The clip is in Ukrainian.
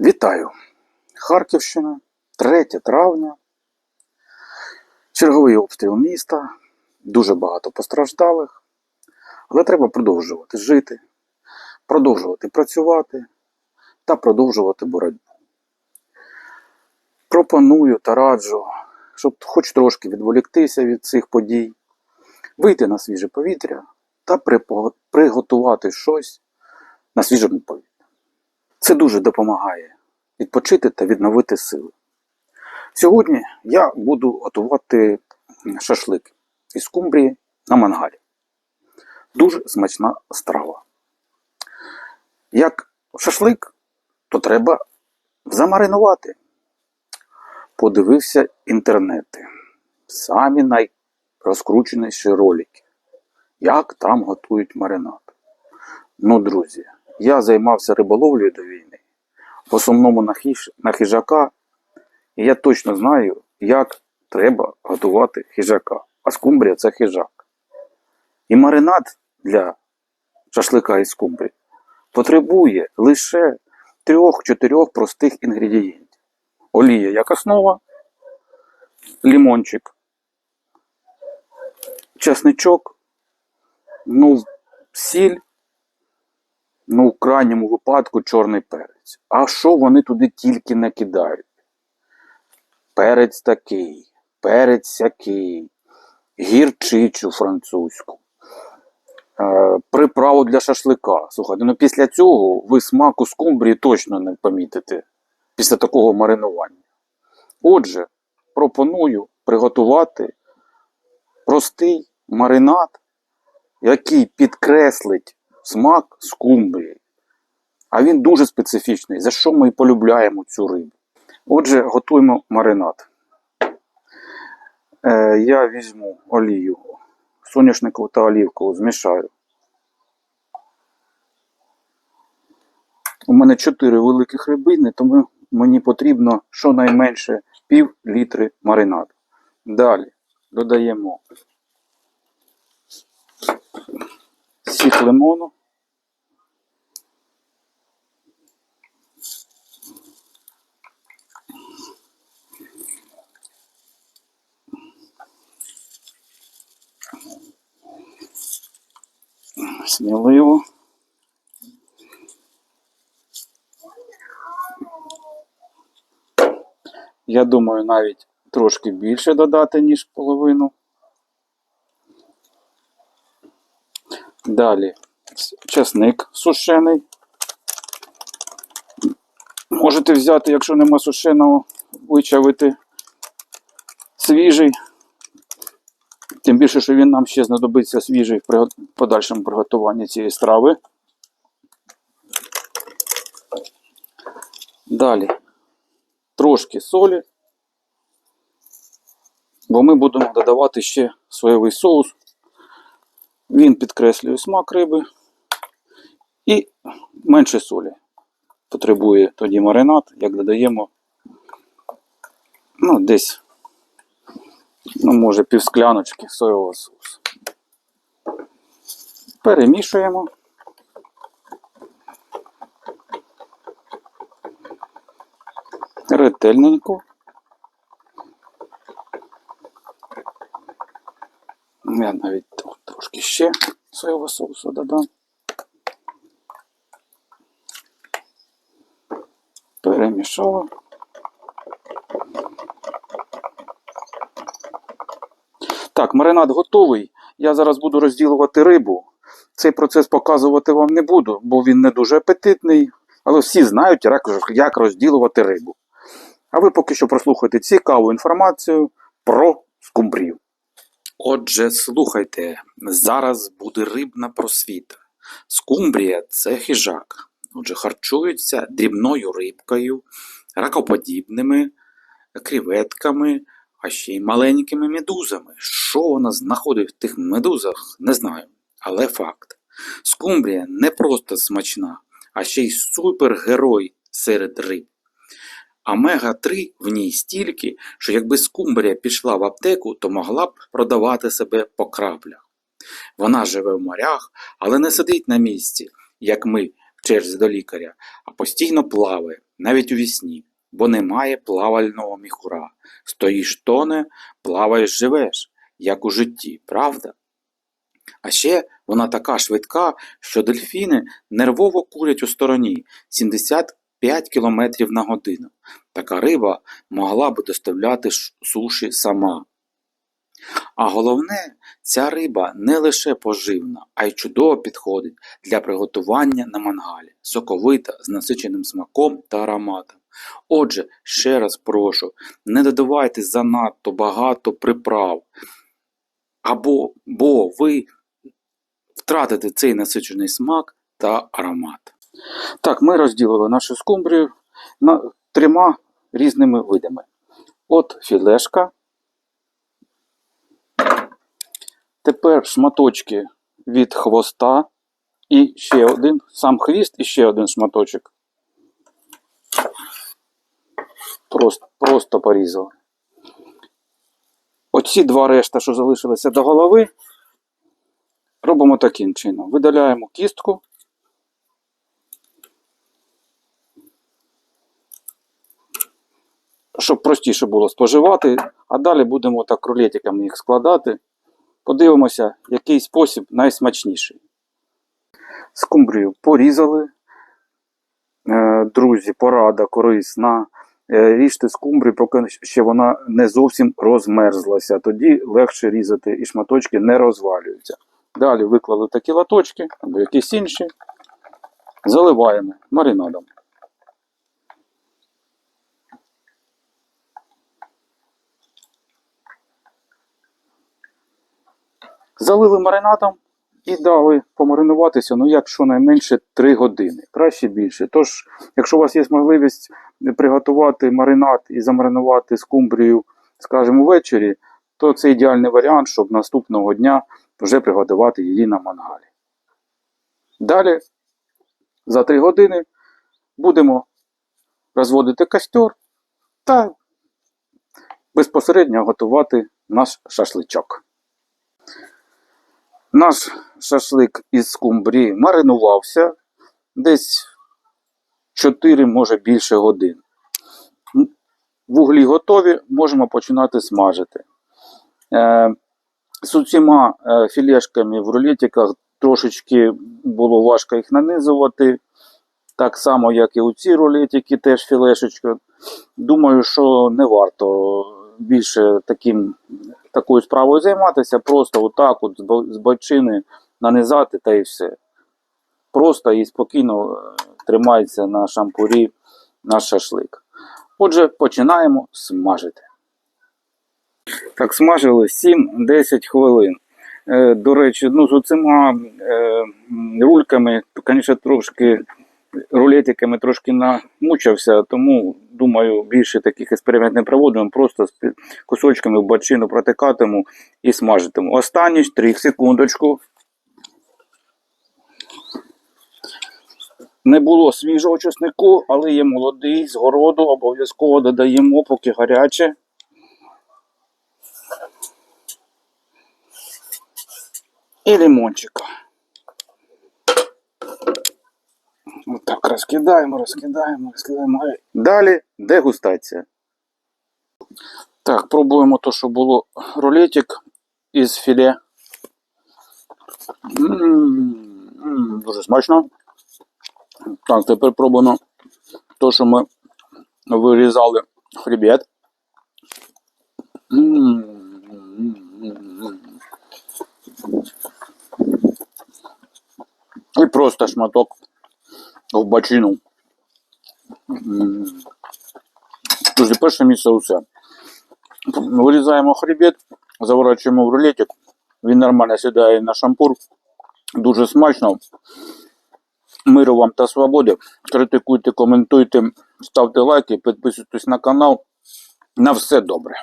Вітаю! Харківщина, 3 травня. Черговий обстріл міста, дуже багато постраждалих. Але треба продовжувати жити, продовжувати працювати та продовжувати боротьбу. Пропоную та раджу, щоб хоч трошки відволіктися від цих подій, вийти на свіже повітря та приготувати щось на свіжому повітрі. Це дуже допомагає відпочити та відновити сили. Сьогодні я буду готувати шашлик із кумбрії на мангалі. Дуже смачна страва. Як шашлик, то треба замаринувати. Подивився інтернети. Самі найрозкрученіші ролики. Як там готують маринад. Ну, друзі, я займався риболовлею до війни, в основному на, хіж, на хижака, і я точно знаю, як треба готувати хижака. А скумбрія це хижак. І маринад для шашлика із скумбрії потребує лише трьох-чотирьох простих інгредієнтів. Олія як основа, лімончик, чесничок, ну, сіль, ну, в крайньому випадку чорний перець. А що вони туди тільки не кидають? Перець такий, перець сякий, гірчичу французьку, е, приправу для шашлика. Слухайте, ну після цього ви смаку скумбрії точно не помітите після такого маринування. Отже, пропоную приготувати простий маринад, який підкреслить смак скумбрії. А він дуже специфічний, за що ми і полюбляємо цю рибу. Отже, готуємо маринад. Е, я візьму олію соняшникову та олівкову, змішаю. У мене 4 великих рибини, тому мені потрібно щонайменше пів літри маринаду. Далі додаємо сік лимону. Сміливо. Я думаю, навіть трошки більше додати, ніж половину. Далі часник сушений. Можете взяти, якщо нема сушеного, вичавити свіжий. Тим більше, що він нам ще знадобиться свіжий в подальшому приготуванні цієї страви. Далі трошки солі, бо ми будемо додавати ще соєвий соус. Він підкреслює смак риби і менше солі. Потребує тоді маринад, як додаємо ну, десь, ну, може, пів скляночки соєвого соусу. Перемішуємо. Ретельненько. Я навіть трошки ще соєвого соусу додам. Перемішала. Так, маринад готовий. Я зараз буду розділувати рибу. Цей процес показувати вам не буду, бо він не дуже апетитний. Але всі знають, як- розділувати рибу. А ви поки що прослухайте цікаву інформацію про скумбрію. Отже, слухайте, зараз буде рибна просвіта. Скумбрія це хижак. Отже, харчується дрібною рибкою, ракоподібними, креветками, а ще й маленькими медузами. Що вона знаходить в тих медузах, не знаю. Але факт. Скумбрія не просто смачна, а ще й супергерой серед риб. Омега-3 в ній стільки, що якби скумбрія пішла в аптеку, то могла б продавати себе по краплях. Вона живе в морях, але не сидить на місці, як ми в черзі до лікаря, а постійно плаває, навіть у вісні, бо немає плавального міхура. Стоїш тоне, плаваєш живеш, як у житті, правда? А ще вона така швидка, що дельфіни нервово курять у стороні 75 км на годину. Така риба могла б доставляти суші сама. А головне, ця риба не лише поживна, а й чудово підходить для приготування на мангалі, соковита, з насиченим смаком та ароматом. Отже, ще раз прошу, не додавайте занадто багато приправ, або бо ви втратите цей насичений смак та аромат. Так, ми розділили нашу скумбрію на трьома різними видами. От філешка. Тепер шматочки від хвоста. І ще один, сам хвіст і ще один шматочок. Просто, просто порізали. Оці два решта, що залишилися до голови, робимо таким чином. Видаляємо кістку. Щоб простіше було споживати, а далі будемо так рулетиками їх складати. Подивимося, який спосіб найсмачніший. Скумбрію порізали. Е, Друзі, порада корисна. Е, Ріжте скумбрію, поки ще вона не зовсім розмерзлася. Тоді легше різати і шматочки не розвалюються. Далі виклали такі латочки або якісь інші. Заливаємо маринадом. Залили маринадом і дали помаринуватися, ну як щонайменше 3 години, краще більше. Тож, якщо у вас є можливість приготувати маринад і замаринувати скумбрію, скажімо, ввечері, то це ідеальний варіант, щоб наступного дня вже приготувати її на мангалі. Далі, за 3 години, будемо розводити костер та безпосередньо готувати наш шашличок. Наш шашлик із скумбрії маринувався десь 4, може більше годин. Вуглі готові, можемо починати смажити. Е, з усіма е, філешками в рулетиках трошечки було важко їх нанизувати. Так само, як і у ці рулетики, теж філешечка. Думаю, що не варто більше таким такою справою займатися, просто отак от з бочини нанизати та і все. Просто і спокійно е, тримається на шампурі наш шашлик. Отже, починаємо смажити. Так, смажили 7-10 хвилин. Е, До речі, ну, з оцима е, рульками, звісно, трошки рулетиками трошки намучився, тому думаю, більше таких експериментів не проводимо, просто з кусочками в бочину протикатиму і смажитиму. Останні штрих, секундочку. Не було свіжого чеснику, але є молодий з городу, обов'язково додаємо, поки гаряче. І лимончика. Отак розкидаємо, розкидаємо, розкидаємо. Далі дегустація. Так, пробуємо то, що було рулетик із філе. М, м, Дуже смачно. Так, тепер пробуємо то, що ми вирізали хребет. М, м, м, м. І просто шматок в бочину. М. Друзі, перше місце усе. Вирізаємо хребет, заворачуємо в рулетик. Він нормально сідає на шампур. Дуже смачно. Миру вам та свободи. Критикуйте, коментуйте, ставте лайки, підписуйтесь на канал. На все добре.